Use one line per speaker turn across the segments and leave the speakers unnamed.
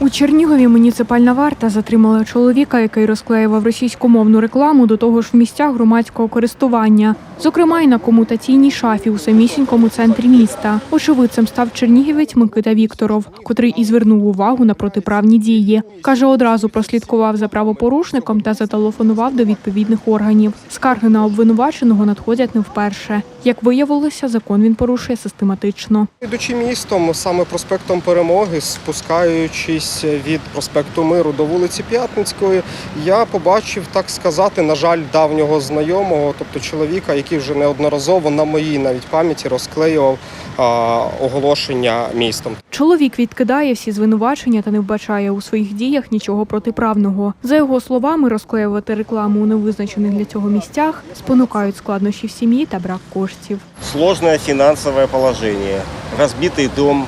У Чернігові муніципальна варта затримала чоловіка, який розклеював російськомовну рекламу до того ж в місцях громадського користування, зокрема й на комутаційній шафі у самісінькому центрі міста. Очевидцем став чернігівець Микита Вікторов, котрий і звернув увагу на протиправні дії. Каже, одразу прослідкував за правопорушником та зателефонував до відповідних органів. Скарги на обвинуваченого надходять не вперше. Як виявилося, закон він порушує систематично.
Ідучи містом, саме проспектом Перемоги, спускаючись від проспекту Миру до вулиці П'ятницької, я побачив, так сказати, на жаль, давнього знайомого, тобто чоловіка, який вже неодноразово на моїй навіть пам'яті розклеював а, оголошення містом.
Чоловік відкидає всі звинувачення та не вбачає у своїх діях нічого протиправного. За його словами, розклеювати рекламу у невизначених для цього місцях спонукають складнощі в сім'ї та брак коштів.
Сложное финансовое положение, разбитый дом,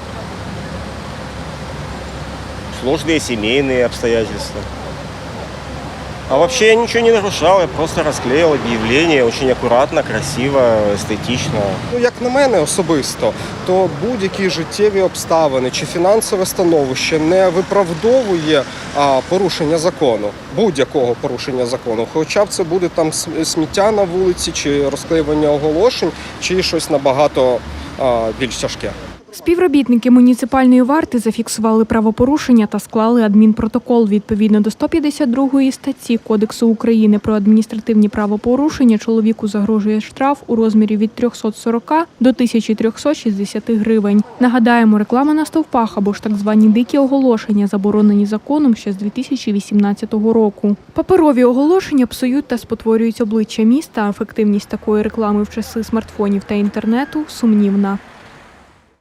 сложные семейные обстоятельства. А вообще я ничего не нарушал, я просто расклеил объявление очень аккуратно, красиво, эстетично.
Ну, як на мене особисто, то будь-які життєві обставини чи фінансове становище не виправдовує а, порушення закону, будь-якого порушення закону. Хоча б це буде там см- сміття на вулиці, чи розклеювання оголошень, чи щось набагато а, більш тяжке.
Співробітники муніципальної варти зафіксували правопорушення та склали адмінпротокол відповідно до 152 статті Кодексу України про адміністративні правопорушення. Чоловіку загрожує штраф у розмірі від 340 до 1360 гривень. Нагадаємо, реклама на стовпах або ж так звані дикі оголошення заборонені законом ще з 2018 року. Паперові оголошення псують та спотворюють обличчя міста. а Ефективність такої реклами в часи смартфонів та інтернету сумнівна.